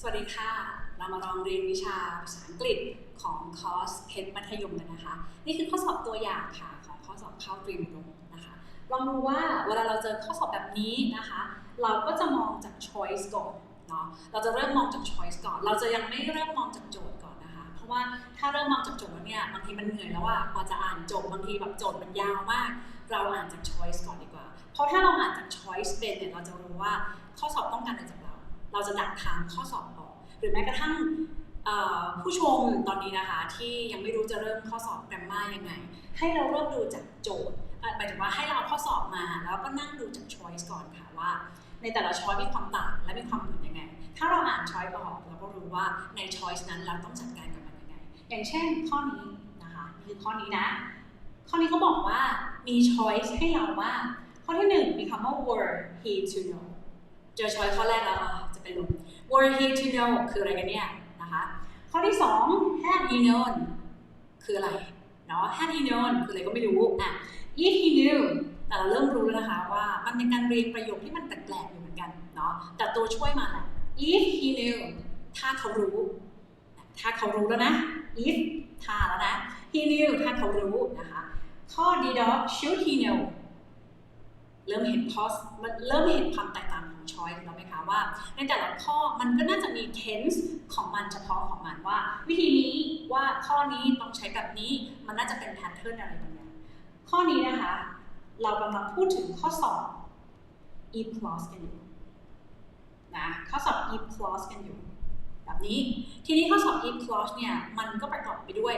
สวัสดีค่ะ เรามาลองเรียนวิชาภาษาอังกฤษของคอร์สเพชรมัธยมกันนะคะ นี่คือข้อสอบตัวอย่างค่ะของข้อสอบเข้าตรีมอุดมนะคะลองดูว่าเวลาเราเจอข้อสอบแบบนี้นะคะ เราก็จะมองจาก choice ก่อนเนาะ เราจะเริ่มมองจาก choice ก่อน เราจะยังไม่เริ่มมองจากโจทย์ก่อนนะคะ เพราะว่าถ้าเริ่มมองจากโจทย์แล้วเนี่ยบางทีมันเหนื่อยแล้วอะพอจะอ่านโจทย์บางทีแบบโจทย์มันยาวมาก เราอ่านจาก choice ก่อนดีกว่า เพราะถ้าเราอ่านจาก choice เป็นเนี่ยเราจะรู้ว่าข้อสอบต้องการอะไรจาก เราจะดักทางข้อสอบออก หรือแม้กระทั่งผู้ชมตอนนี้นะคะที่ยังไม่รู้จะเริ่มข้อสอบแกรมมายังไง ให้เราเริ่มดูจากโจทย์หมายถึงว่าให้เราข้อสอบมา แล้วก็นั่งดูจาก choice ก่อนค่ะว่า ในแต่ละ choice มีความต่างและมีความเหมือนยังไง ถ้าเราอ่าน choice ออกเราก็รู้ว่าใน choice นั้นเราต้องจัดการกับมันยังไง อย่างเช่นข้อนี้นะคะคือข้อนี้นะ ข้อนี้เขาบอกว่ามี choice ให้เราว่า ข้อที่หนึ่งมีคำว่า were he to know เจอ choice ข้อแรกแล้ว เป็นลม were he to know คืออะไรกันเนี่ยนะคะข้อที่สอง had he known คืออะไรเนาะ had he known คืออะไรก็ไม่รู้อะ if he knew แต่เราเริ่มรู้แล้วนะคะว่ามันเป็นการเรียงประโยคที่มันแปลกๆอยู่เหมือนกันเนาะแต่ตัวช่วยมาแหละ if he knew ถ้าเขารู้ ถ้าเขารู้แล้วนะ if ถ้าแล้วนะ he knew ถ้าเขารู้นะคะข้อ d dog should he know เริ่มเห็นข้อมันเริ่มเห็นความแตกต่าง ของ choice แล้วไหมคะว่า ในแต่ละข้อมันก็น่าจะมี tense ของมันเฉพาะของมันว่า วิธีนี้ว่าข้อนี้ต้องใช้แบบนี้มันน่าจะเป็น pattern อะไรบางอย่างข้อนี้นะคะ เรากำลังพูดถึงข้อสอบ if clause กันอยู่นะข้อสอบ if clause กันอยู่ แบบนี้ทีนี้ข้อสอบ if clause เนี่ยมันก็ประกอบไปด้วย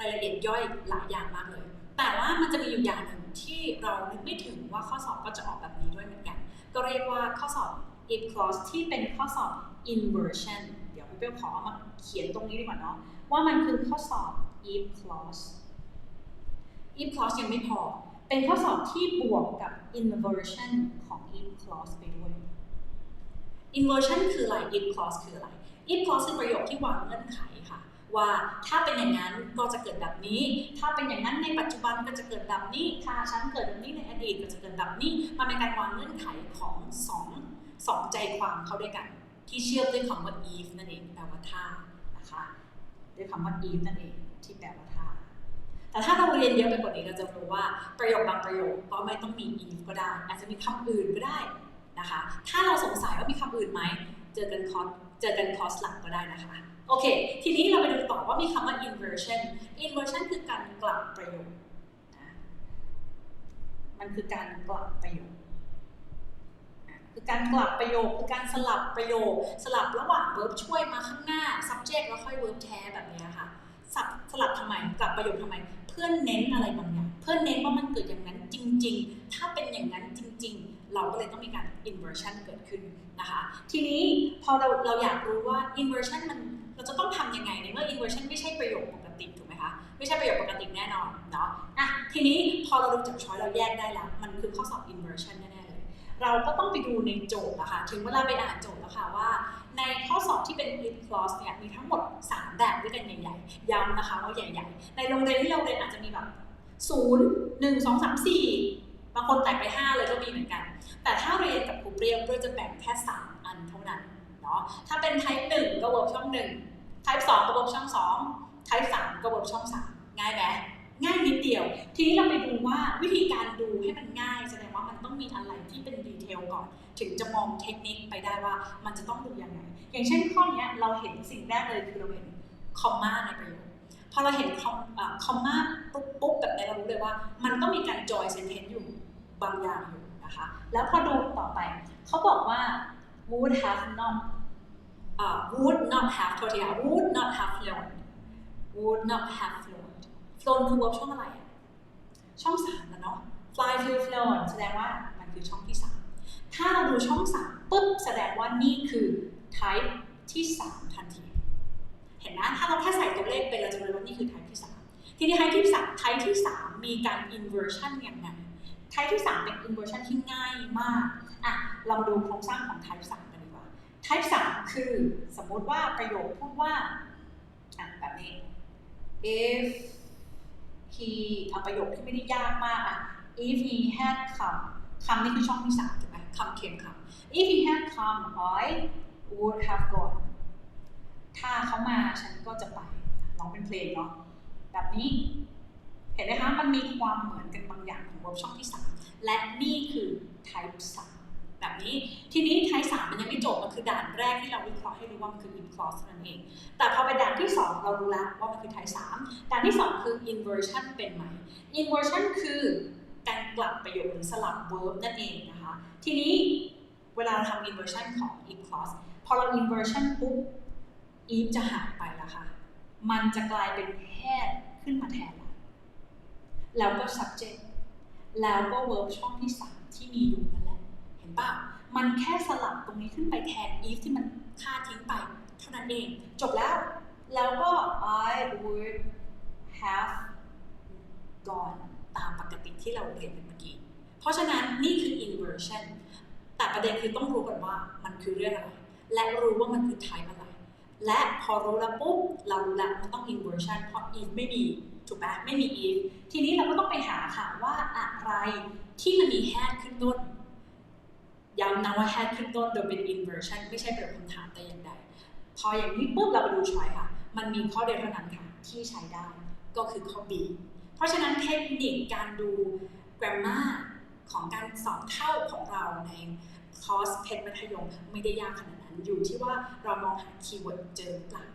รายละเอียดย่อยหลายอย่างมากเลย แต่ว่ามันจะมีอยู่อย่างหนึ่งที่เรานึกไม่ถึงว่าข้อสอบก็จะออกแบบนี้ด้วยเหมือนกัน ก็เรียกว่าข้อสอบ if clause ที่เป็นข้อสอบ inversion เดี๋ยวพี่เปี้ยวขอมาเขียนตรงนี้ดีกว่าเนาะว่ามันคือข้อสอบ if clause if clause ยังไม่พอ เป็นข้อสอบที่บวกกับ inversion ของ if clause ไปด้วย inversion คืออะไร if clause คืออะไร if clause คือประโยคที่วางเงื่อนไขค่ะ ว่าถ้าเป็นอย่างนั้นก็จะเกิดแบบนี้ ถ้าเป็นอย่างนั้นในปัจจุบันก็จะเกิดแบบนี้ ถ้าฉันเกิดแบบนี้ในอดีตก็จะเกิดแบบนี้ มันเป็นการวางเงื่อนไขของสองสองใจความเข้าด้วยกัน ที่เชื่อมด้วยคำว่า if นั่นเองแปลว่าถ้านะคะด้วยคำว่า if นั่นเองที่แปลว่าถ้าแต่ถ้าเราเรียนเยอะไปกว่านี้เราจะรู้ว่าประโยคบางประโยคก็ไม่ต้องมี if ก็ได้ อาจจะมีคำอื่นก็ได้นะคะ ถ้าเราสงสัยว่ามีคำอื่นไหม เจอกันคอร์สเจอกันคอร์สหลังก็ได้นะคะ โอเค ทีนี้เราไปดูต่อว่ามีคำว่า inversion inversion คือการกลับประโยคนะมันคือการกลับประโยคอะคือการกลับประโยคคือการสลับประโยค สลับระหว่าง verb ช่วยมาข้างหน้า subject แล้วค่อย verb แท้แบบนี้ค่ะสับสลับทำไมกลับประโยคทำไม เพื่อนเน้นอะไรบางอย่างเพื่อนเน้นว่ามันเกิดอย่างนั้นจริง ๆ ถ้าเป็นอย่างนั้นจริง เราก็เลยต้องมีการ inversion เกิดขึ้นนะคะ ทีนี้พอเราเราอยากรู้ว่า inversion มันเราจะต้องทำยังไงในเมื่อ inversion ไม่ใช่ประโยคปกติถูกไหมคะ ไม่ใช่ประโยคปกติแน่นอนเนาะอะทีนี้พอเราดูจากช้อยเราแยกได้แล้ว มันคือข้อสอบ inversion แน่ๆเลย เราก็ต้องไปดูในโจทย์นะคะถึงเวลาไปอ่านโจทย์แล้วค่ะว่า ในข้อสอบที่เป็น if clause เนี่ยมีทั้งหมด 3 แบบด้วยกันใหญ่ๆย้ำนะคะว่าใหญ่ ๆ ในโรงเรียนที่เราเรียนอาจจะมีแบบ0 1 2 3 4บางคนแตกไป 5 เลยก็มีเหมือนกัน แต่ถ้าเรียนกับครูเรียวเปรี้ยวจะแบ่งแค่ 3 อันเท่านั้นเนาะถ้าเป็น type 1 ก็เวิร์กช่อง 1 type 2 ก็เวิร์กช่อง 2 type 3 ก็เวิร์กช่อง 3 ง่ายไหมง่ายนิดเดียว ทีนี้เราไปดูว่าวิธีการดูให้มันง่ายแสดงว่ามันต้องมีอะไรที่เป็นดีเทลก่อน ถึงจะมองเทคนิคไปได้ว่ามันจะต้องดูยังไง อย่างเช่นข้อนี้เราเห็นสิ่งแรกเลยคือเราเห็นคอมมาในประโยคพอเราเห็นคอมคอมมาปุ๊บแบบนี้เรารู้เลยว่า มันต้องมีการจอยเซนเทนอยู่บางอย่างอยู่ นะคะ แล้วพอดูต่อไป เขาบอกว่า would have not อ่า would not have โทษทีค่ะ would not have flown would not have flown flown คือ verb ช่องอะไรอะช่องสามนะเนาะ fly flew flown แสดงว่ามันคือช่องที่สามถ้าเราดูช่องสามปุ๊บแสดงว่านี่คือ type ที่สามทันที เห็นไหมถ้าเราแค่ใส่ตัวเลขไปเราจะรู้ว่านี่คือ type ที่สามทีนี้ type ที่สาม type ที่สามมีการ inversion อย่างไร type ที่สามเป็น inversion ที่ง่ายมากอะเรามาดูโครงสร้างของ type สามกันดีกว่า type สามคือสมมติว่าประโยคพูดว่าอะแบบนี้ if he เอาประโยคที่ไม่ได้ยากมากอะ if he had come คำนี่คือช่องที่สามถูกไหมคำเค็มคำ if he had come I would have gone ถ้าเขามาฉันก็จะไปลองเป็นเพลงเนาะแบบนี้ เห็นไหมคะมันมีความเหมือนกันบางอย่างของเวิร์กช่องที่ 3 และนี่คือ type 3แบบนี้ ทีนี้ type 3มันยังไม่จบ มันคือด่านแรกที่เราวิเคราะห์ให้รู้ว่ามันคือ in clause เท่านั้นเอง แต่พอไปด่านที่ 2 เรารู้แล้วว่ามันคือ type 3ด่านที่ 2 คือ inversion เป็นไหม inversion คือการกลับประโยคหรือสลับ verb นั่นเองนะคะ ทีนี้เวลาเราทำ inversion ของ in clause พอเรา inversion ปุ๊บ if จะหายไปแล้วค่ะ มันจะกลายเป็น had ขึ้นมาแทน แล้วก็ subject แล้วก็ verb ช่องที่ 3 ที่มีอยู่นั่นแหละ เห็นป่ะมันแค่สลับตรงนี้ขึ้นไปแทน if ที่มันค่าทิ้งไป เท่านั้นเอง จบแล้ว แล้วก็ I would have gone ตามปกติที่เราเรียนกันเมื่อกี้ เพราะฉะนั้นนี่คือ inversion แต่ประเด็นคือต้องรู้ก่อนว่ามันคือเรื่องอะไร และรู้ว่ามันคือ type อะไร และพอรู้แล้วปุ๊บ เรารู้แล้วมันต้อง inversion เพราะ if ไม่มี ถูกไหมไม่มี if ทีนี้เราก็ต้องไปหาค่ะว่าอะไรที่มันมี had ขึ้นต้นย้ำนะว่า had ขึ้นต้นโดยเป็น inversion ไม่ใช่เป็นคำถามแต่อย่างใด พออย่างนี้ปุ๊บเราไปดูช้อยค่ะ มันมีข้อเดียวเท่านั้นค่ะที่ใช้ได้ก็คือข้อ B เพราะฉะนั้นเทคนิคการดู grammar ของการสอบเข้าของเราในคอร์สเพชรมัธยมไม่ได้ยากขนาดนั้นอยู่ที่ว่าเรามองหาคีย์เวิร์ดเจอหรือเปล่า